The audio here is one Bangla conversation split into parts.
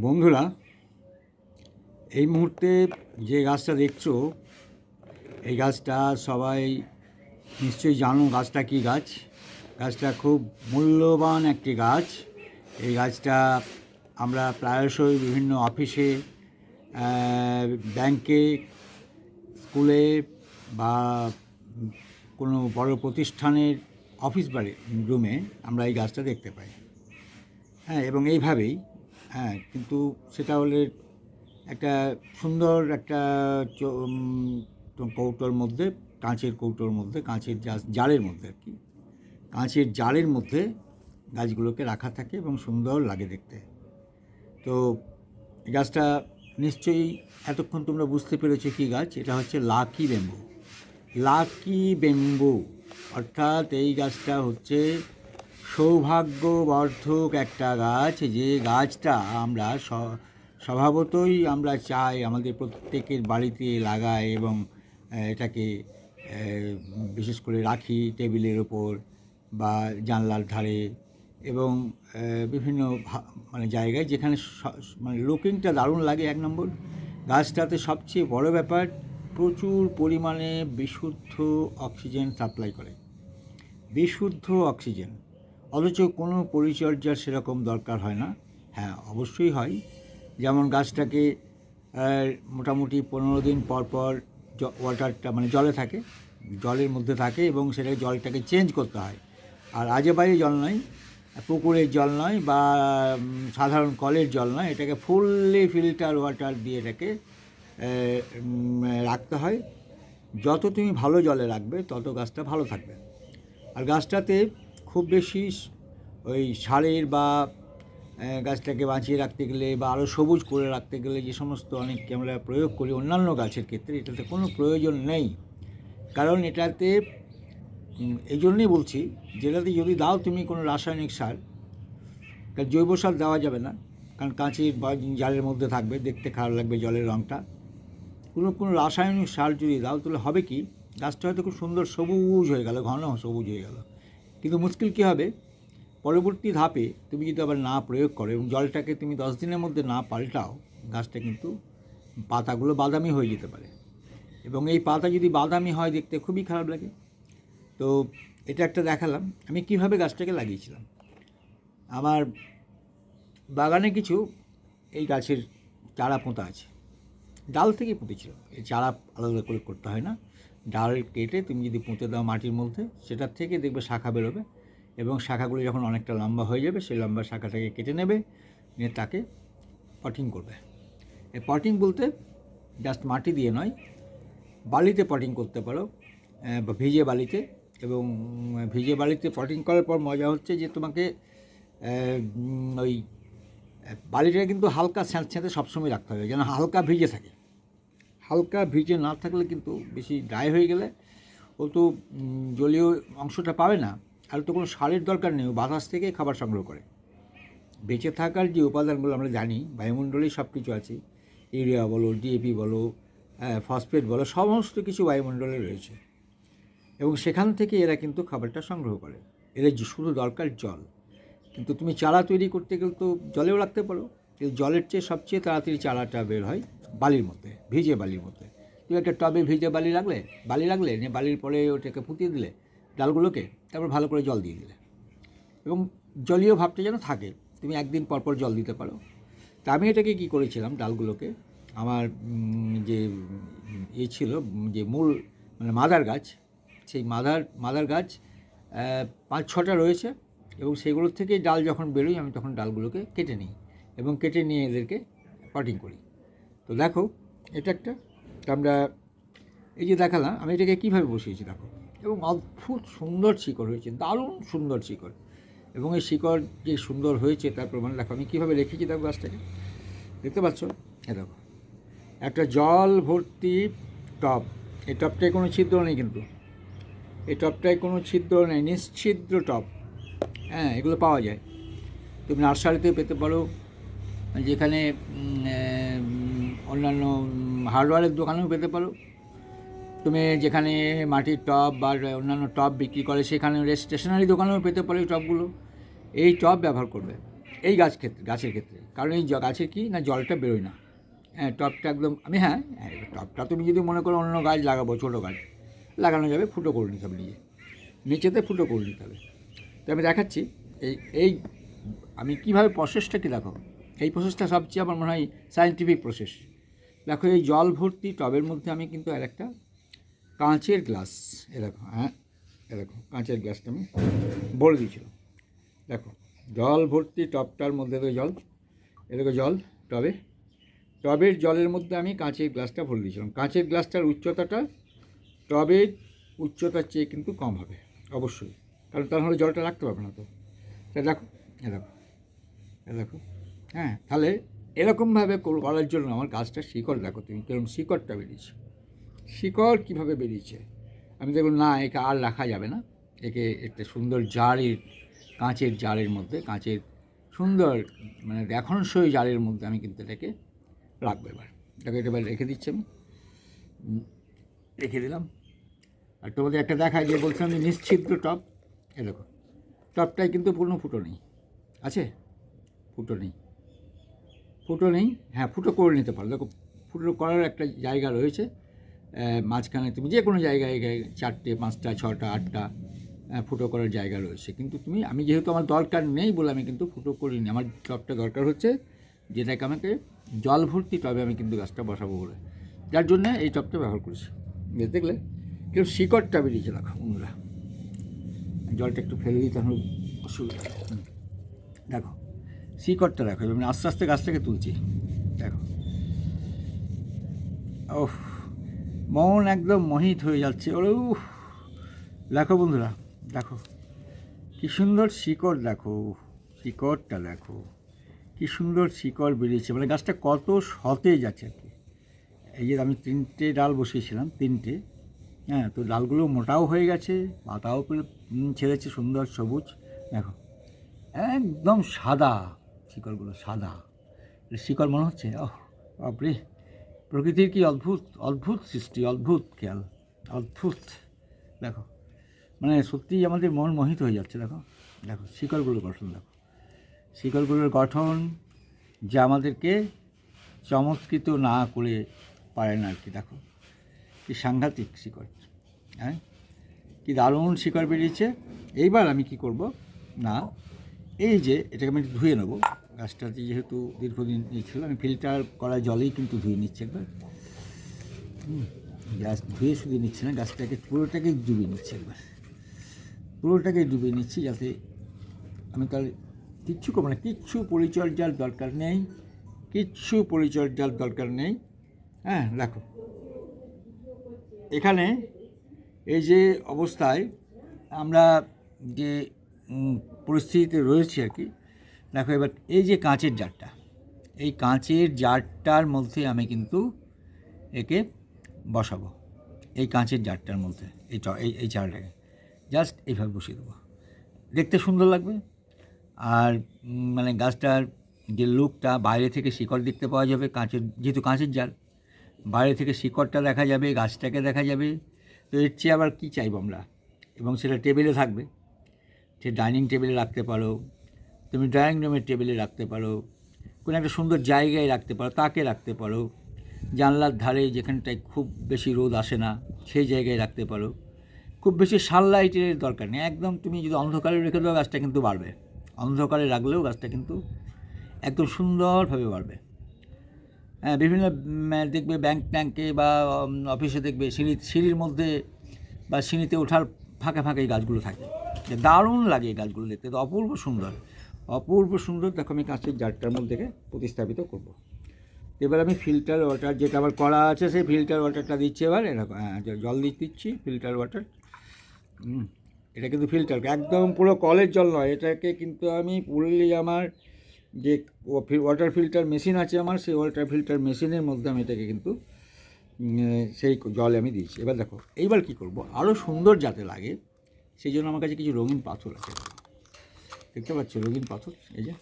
বন্ধুরা, এই মুহূর্তে যে গাছটা দেখছ, এই গাছটা সবাই নিশ্চয়ই জানো গাছটা কী গাছ। গাছটা খুব মূল্যবান একটি গাছ। এই গাছটা আমরা প্রায়শই বিভিন্ন অফিসে ব্যাংকে, স্কুলে বা কোনো বড় প্রতিষ্ঠানের অফিস বাড়ি, রুমে আমরা এই গাছটা দেখতে পাই। হ্যাঁ এবং এইভাবেই হ্যাঁ কিন্তু সেটা হলে একটা সুন্দর একটা কৌটোর মধ্যে, কাঁচের কৌটোর মধ্যে, কাঁচের জালের মধ্যে আর কি। কাঁচের জালের মধ্যে গাছগুলোকে রাখা থাকে এবং সুন্দর লাগে দেখতে। তো গাছটা নিশ্চয়ই এতক্ষণ তোমরা বুঝতে পেরেছ কী গাছ, এটা হচ্ছে লাকি বেম্বু। লাকি বেম্বু, অর্থাৎ এই গাছটা হচ্ছে সৌভাগ্যবর্ধক একটা গাছ, যে গাছটা আমরা স্বভাবতই আমরা চাই আমাদের প্রত্যেকের বাড়িতে লাগাই এবং এটাকে বিশেষ করে রাখি টেবিলের ওপর বা জানলার ধারে এবং বিভিন্ন মানে জায়গায় যেখানে মানে লুকিংটা দারুণ লাগে এক নম্বর। গাছটাতে সবচেয়ে বড় ব্যাপার প্রচুর পরিমাণে বিশুদ্ধ অক্সিজেন সাপ্লাই করে। বিশুদ্ধ অক্সিজেন। অথচ কোনো পরিচর্যার সেরকম দরকার হয় না। হ্যাঁ অবশ্যই হয়। যেমন গাছটাকে মোটামুটি পনেরো দিন পর পর ওয়াটারটা মানে জলে থাকে, জলের মধ্যে থাকে এবং সেটাকে জলটাকে চেঞ্জ করতে হয়। আর আজে বাইরে জল নয়, পুকুরের জল নয় বা সাধারণ কলের জল নয়, এটাকে ফুললি ফিল্টার ওয়াটার দিয়ে এটাকে রাখতে হয়। যত তুমি ভালো জলে রাখবে, তত গাছটা ভালো থাকবে। আর গাছটাতে খুব বেশি ওই সারের বা গাছটাকে বাঁচিয়ে রাখতে গেলে বা আরও সবুজ করে রাখতে গেলে যে সমস্ত অনেক আমরা প্রয়োগ করি অন্যান্য গাছের ক্ষেত্রে, এটাতে কোনো প্রয়োজন নেই। কারণ এটাতে এই জন্যই বলছি, যেটাতে যদি দাও তুমি কোনো রাসায়নিক সার, কারণ জৈব সার দেওয়া যাবে না, কারণ কাঁচের জালের মধ্যে থাকবে, দেখতে খারাপ লাগবে জলের রঙটা কোনো কোনো রাসায়নিক সার যদি দাও তাহলে হবে কি, গাছটা হয়তো খুব সুন্দর সবুজ হয়ে গেল, ঘন সবুজ হয়ে গেল। কিন্তু মুশকিল কী হবে? পরবর্তী ধাপে তুমি যদি আবার না প্রয়োগ করো এবং জলটাকে তুমি দশ দিনের মধ্যে না পাল্টাও, গাছটা কিন্তু পাতাগুলো বাদামি হয়ে যেতে পারে। এবং এই পাতা যদি বাদামি হয় দেখতে খুবই খারাপ লাগে। তো এটা একটা দেখালাম, আমি কীভাবে গাছটাকে লাগিয়েছিলাম। আমার বাগানে কিছু এই গাছের চারা পোঁতা আছে। ডাল থেকে পুঁতেছিল এই চারা আলাদা করে করতে হয় না। ডাল কেটে তুমি যদি পুঁতে দাও মাটির মধ্যে, সেটার থেকে দেখবে শাখা বেরোবে এবং শাখাগুলো যখন অনেকটা লম্বা হয়ে যাবে, সেই লম্বা শাখাটাকে কেটে নেবে, নিয়ে তাকে পটিং করবে। এই পটিং বলতে জাস্ট মাটি দিয়ে নয়, বালিতে পটিং করতে পারো ভিজে বালিতে এবং ভিজে বালিতে পটিং করার পর মজা হচ্ছে যে তোমাকে ওই বালিটা কিন্তু হালকা স্যাঁতস্যাঁতে সবসময় রাখতে হবে যেন হালকা ভিজে থাকে। হালকা ভিজে না থাকলে কিন্তু বেশি ড্রাই হয়ে গেলে ও তো জলীয় অংশটা পাবে না। আর তো কোনো সারের দরকার নেই বাতাস থেকে খাবার সংগ্রহ করে। বেঁচে থাকার যে উপাদানগুলো আমরা জানি বায়ুমণ্ডলেই সব কিছু আছে, ইউরিয়া বলো ডিএপি বলো ফসফেট বলো, সমস্ত কিছু বায়ুমণ্ডলে রয়েছে। এবং সেখান থেকে এরা কিন্তু খাবারটা সংগ্রহ করে। এদের শুধু দরকার জল। কিন্তু তুমি চারা তৈরি করতে গেলে তো জলেও রাখতে পারো। জলের চেয়ে সবচেয়ে তাড়াতাড়ি চারাটা বের হয় বালির মধ্যে, ভিজে বালির মধ্যে। তুমি একটা টবে ভিজে বালি রাখলে বালি রাখলে নিয়ে বালির পরে ওটাকে পুঁতিয়ে দিলে, ডালগুলোকে তারপর ভালো করে জল দিয়ে দিলে। এবং জলীয় ভাবটা যেন থাকে, তুমি একদিন পর পর জল দিতে পারো। তা আমি এটাকে কী করেছিলাম, ডালগুলোকে? আমার যে ইয়ে ছিল, যে মূল মানে মাদার গাছ, সেই মাদার মাদার গাছ পাঁচ ছটা রয়েছে এবং সেগুলোর থেকে ডাল যখন বেরোই আমি তখন ডালগুলোকে কেটে নিই এবং কেটে নিয়ে এদেরকে কাটিং করি। তো দেখো, এটা একটা আমরা এই যে দেখালাম, আমি এটাকে কীভাবে বসিয়েছি দেখো। এবং অদ্ভুত সুন্দর শিকড় হয়েছে, দারুণ সুন্দর শিকড়। এবং এই শিকড় যে সুন্দর হয়েছে, তার প্রমাণ দেখো, আমি কীভাবে রেখেছি দেখো গাছটাকে। দেখতে পাচ্ছ? এ দেখো, একটা জল ভর্তি টব। এই টবটায় কোনো ছিদ্র নেই কিন্তু। এই টবটায় কোনো ছিদ্র নেই, নিশ্ছিদ্র টব। হ্যাঁ এগুলো পাওয়া যায়। তুমি নার্সারিতে পেতে পারো। যেখানে অন্যান্য হার্ডওয়্যারের দোকানেও পেতে পারো। তুমি যেখানে মাটির টব বা অন্যান্য টব বিক্রি করে সেখানে স্টেশনারি দোকানেও পেতে পারো এই টবগুলো। এই টব ব্যবহার করবে এই গাছ ক্ষেত্রে গাছের ক্ষেত্রে। কারণ এই গাছে কি না জলটা বেরোয় না। হ্যাঁ টপটা একদম আমি হ্যাঁ হ্যাঁ, টপটা তুমি যদি মনে করো অন্য গাছ লাগাবো ছোটো গাছ লাগানো যাবে ফুটো করে নিতে হবে নিজে। নিচেতে ফুটো করে নিতে হবে। তো আমি দেখাচ্ছি এই এই আমি কীভাবে প্রসেসটা কী দেখো এই প্রসেসটা সবচেয়ে আমার মনে হয় সায়েন্টিফিক প্রসেস দেখো, এই জল ভর্তি টবের মধ্যে আমি কিন্তু আর একটা কাঁচের গ্লাস এরকম হ্যাঁ এরকম কাঁচের গ্লাসটা আমি ভরে দিয়েছিলাম। দেখো, জল ভর্তি টবটার মধ্যে তো জল এরকম জল টবে। টবের জলের মধ্যে আমি কাঁচের গ্লাসটা ভরে দিয়েছিলাম। কাঁচের গ্লাসটার উচ্চতাটা টবের উচ্চতার চেয়ে কিন্তু কম হবে, অবশ্যই। কারণ তাহলে জলটা রাখতে পারবে না তো দেখো, এ দেখো এ দেখো হ্যাঁ তাহলে এরকমভাবে করার জন্য আমার গাছটা শিকড় দেখো তুমি কীরকম শিকড়টা বেরিয়েছে। শিকড় কীভাবে বেরিয়েছে? আমি দেখুন না, একে আর রাখা যাবে না। একে একটা সুন্দর জারের, কাঁচের জারের মধ্যে, কাঁচের সুন্দর মানে দেখানসই জারের মধ্যে আমি কিন্তু এটাকে রাখব এবার। এটাকে এবার রেখে দিচ্ছি আমি। রেখে দিলাম। আর তোমাদের একটা দেখায় যে বলছিলাম যে নিশ্চিদ্র টপ এরকম টপটায় কিন্তু পূর্ণ ফুটো নেই। আছে? ফুটো নেই। ফুটো নেই। হ্যাঁ ফুটো করে নিতে পারো। দেখো, ফুটো করার একটা জায়গা রয়েছে। মাঝখানে তুমি যে কোনো জায়গায় চারটে, পাঁচটা, ছটা, আটটা ফুটো করার জায়গা রয়েছে। কিন্তু তুমি, আমি যেহেতু আমার দরকার নেই বলে আমি কিন্তু ফুটো করিনি। আমার টবটা দরকার হচ্ছে যেটাকে আমাকে জল ভর্তি টবে আমি কিন্তু গাছটা বসাবো বলে। যার জন্য এই টবটা ব্যবহার করেছি। দেখলে? কেউ শিকড়টা বেরিয়েছে দেখো, বন্ধুরা। জলটা একটু ফেলে দিই তাহলে অসুবিধা। দেখো। শিকড়টা দেখো আমি আস্তে আস্তে গাছটাকে তুলছি। দেখো। ওহ মন একদম মোহিত হয়ে যাচ্ছে। ওরে উফ। দেখো বন্ধুরা, দেখো। কি সুন্দর শিকড় দেখো শিকড়টা দেখো। কি সুন্দর শিকড় বেরিয়েছে। মানে গাছটা কত সতেজ আছে আর কি। এই যে আমি তিনটে ডাল বসিয়েছিলাম, তিনটে। হ্যাঁ তো ডালগুলো মোটাও হয়ে গেছে, পাতাও ছেড়েছে সুন্দর সবুজ। দেখো, একদম সাদা। শিকড়গুলো সাদা। শিকড় মনে হচ্ছে? ওহ, বাপরে! প্রকৃতির কি অদ্ভুত অদ্ভুত সৃষ্টি, অদ্ভুত খেয়াল, অদ্ভুত। দেখো মানে সত্যিই আমাদের মন মোহিত হয়ে যাচ্ছে, দেখো। দেখো, শিকড়গুলোর গঠন, দেখো। শিকড়গুলোর গঠন যা আমাদেরকে চমৎকৃত না করে পারে না আর কি দেখো। কি সাংঘাতিক শিকড় হ্যাঁ? কি দারুণ শিকড় বেরিয়েছে। এইবার আমি কি করব? না, এই যে এটাকে আমি ধুয়ে নেব। গাছটাতে যেহেতু দীর্ঘদিন ছিল, আমি ফিল্টার করা জলেই কিন্তু ধুয়ে নিচ্ছি একবার। গাছ ধুয়ে শুধু নিচ্ছি না, গাছটাকে পুরোটাকে ডুবিয়ে নিচ্ছি একবার। পুরোটাকে ডুবিয়ে নিচ্ছি যাতে আমি তাহলে কিচ্ছু করব না, কিচ্ছু পরিচর্যার দরকার নেই, কিচ্ছু পরিচর্যার দরকার নেই। হ্যাঁ দেখো। এখানে এই যে অবস্থায় আমরা যে পরিস্থিতিতে রয়েছি আর কি দেখো এবার এই যে কাঁচের জারটা, এই কাঁচের জারটার মধ্যে আমি কিন্তু একে বসাবো, এই কাঁচের জারটার মধ্যে, এই চ- এই এই চালটাকে জাস্ট এইভাবে বসিয়ে দেবো। দেখতে সুন্দর লাগবে, আর মানে গাছটার যে লুকটা, বাইরে থেকে শিকড় দেখতে পাওয়া যাবে কাঁচের, যেহেতু কাঁচের জাল বাইরে থেকে শিকড়টা দেখা যাবে, গাছটাকে দেখা যাবে, তো এর চেয়ে আবার কী চাইব আমরা? এবং সেটা টেবিলে থাকবে, সে ডাইনিং টেবিলে রাখতে পারো তুমি ড্রয়িং রুমের টেবিলে রাখতে পারো, কোনো একটা সুন্দর জায়গায় রাখতে পারো, তাকে রাখতে পারো, জানলার ধারে যেখানটায় খুব বেশি রোদ আসে না, সেই জায়গায় রাখতে পারো। খুব বেশি সানলাইটের দরকার নেই, একদম তুমি যদি অন্ধকারে রেখে দাও, গাছটা কিন্তু বাড়বে। অন্ধকারে রাখলেও গাছটা কিন্তু একদম সুন্দরভাবে বাড়বে। হ্যাঁ বিভিন্ন দেখবে ব্যাংক ট্যাঙ্কে বা অফিসে দেখবে সিঁড়ি, সিঁড়ির মধ্যে বা সিঁড়িতে ওঠার ফাঁকে ফাঁকে গাছগুলো থাকে। দারুণ লাগে গাছগুলো দেখতে, তো অপূর্ব সুন্দর। অপূর্ব সুন্দর, দেখো আমি কাঁচের জারটার মধ্যে প্রতিস্থাপিত করব। এবার আমি ফিল্টার ওয়াটার যেটা আবার করা আছে, সেই ফিল্টার ওয়াটারটা দিচ্ছি এবার। এরকম হ্যাঁ জল দিচ্ছি ফিল্টার ওয়াটার এটা কিন্তু ফিল্টার একদম পুরো কলের জল নয়, এটাকে কিন্তু আমি পুরোলি আমার যে ওয়াটার ফিল্টার মেশিন আছে আমার, সেই ওয়াটার ফিল্টার মেশিনের মধ্যে আমি এটাকে কিন্তু সেই জলে আমি দিয়েছি এবার দেখো, এইবার কি করব? আরও সুন্দর যাতে লাগে, সেই জন্য আমার কাছে কিছু রঙিন পাথর আছে। দেখতে পাচ্ছ? রঙিন পাথর, এই যে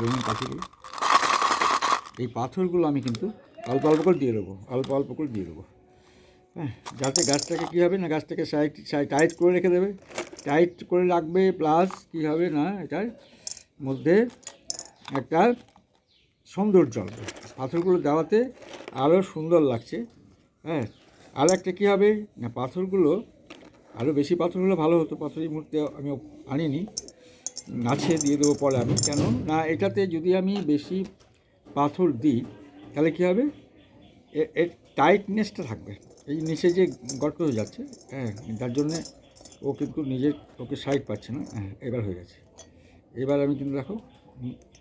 রঙিন পাথরগুলো। এই পাথরগুলো আমি কিন্তু অল্প অল্প করে দিয়ে দেবো, অল্প অল্প করে দিয়ে দেবো। হ্যাঁ যাতে গাছটাকে কী হবে না, গাছটাকে সাইড সাইড টাইট করে রেখে দেবে। টাইট করে রাখবে প্লাস কী হবে না, এটার মধ্যে একটা সৌন্দর্য আসবে পাথরগুলো দেওয়াতে আরও সুন্দর লাগছে। হ্যাঁ আর একটা কী হবে না, পাথরগুলো আরও বেশি পাথর হলে ভালো হতো। পাথর এই মুহূর্তে আমি আনিনি। আছে দিয়ে দেবো পরে আমি। কেন? না এটাতে যদি আমি বেশি পাথর দিই তাহলে কী হবে? এর টাইটনেসটা থাকবে। এই নিচে যে গর্ত হয়ে যাচ্ছে হ্যাঁ তার জন্যে ও কিন্তু নিজের ওকে সাইড পাচ্ছে না। হ্যাঁ এবার হয়ে গেছে। এবার আমি কিন্তু দেখো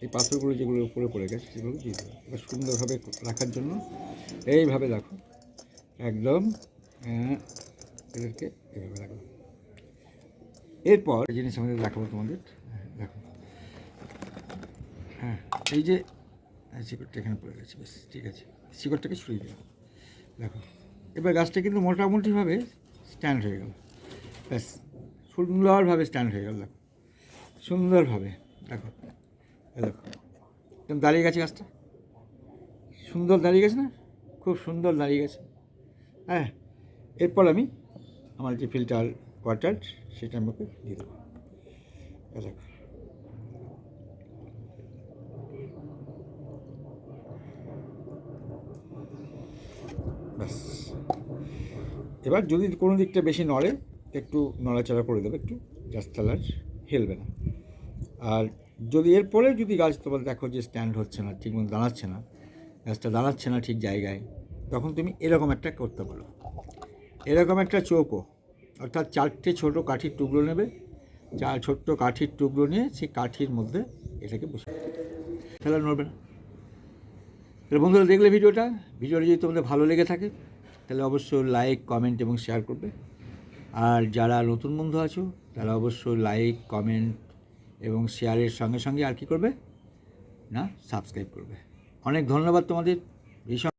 এই পাথরগুলো যেগুলো উপরে পড়ে গেছে সেগুলো দিয়ে দেবো। এবার সুন্দরভাবে রাখার জন্য এইভাবে দেখো একদম হ্যাঁ, এদেরকে এভাবে রাখো এরপর জিনিস আমাদের দেখাবো তোমাদের। দেখো। হ্যাঁ এই যে হ্যাঁ, শিকড়টা এখানে পড়ে গেছে বেশ ঠিক আছে। শিকড়টাকে ছুঁয়ে দিলাম। দেখো এবার গাছটা কিন্তু মোটামুটিভাবে স্ট্যান্ড হয়ে গেল। ব্যাস সুন্দরভাবে স্ট্যান্ড হয়ে গেল দেখো। সুন্দরভাবে দেখো দেখো। একদম দাঁড়িয়ে গেছে গাছটা। সুন্দর দাঁড়িয়ে গেছে না? খুব সুন্দর দাঁড়িয়ে গেছে। হ্যাঁ এরপর আমি আমার যে ফিল্টার ওয়াটার সেটা আমি ওকে দিয়ে দেবো। ব্যাস। এবার যদি কোনো দিকটা বেশি নড়ে, একটু নড়াচড়া করে দেবে, একটু আর হেলবে না। আর যদি এরপরে যদি গাছ তোমার দেখো যে স্ট্যান্ড হচ্ছে না, ঠিক মতো দাঁড়াচ্ছে না, গাছটা দাঁড়াচ্ছে না ঠিক জায়গায়, তখন তুমি এরকম একটা করতে পারো। এরকম একটা চৌকো, অর্থাৎ চারটে ছোট কাঠির টুকরো নেবে চার ছোট্ট কাঠির টুকরো নিয়ে সেই কাঠির মধ্যে এটাকে বসে আর নড়বে না। তাহলে বন্ধুরা, দেখলে ভিডিওটা? ভিডিওটা যদি তোমাদের ভালো লেগে থাকে, তাহলে অবশ্যই লাইক কমেন্ট এবং শেয়ার করবে। আর যারা নতুন বন্ধু আছো, তারা অবশ্যই লাইক কমেন্ট এবং শেয়ারের সঙ্গে সঙ্গে আর কি করবে? না সাবস্ক্রাইব করবে। অনেক ধন্যবাদ তোমাদের। ভীষণ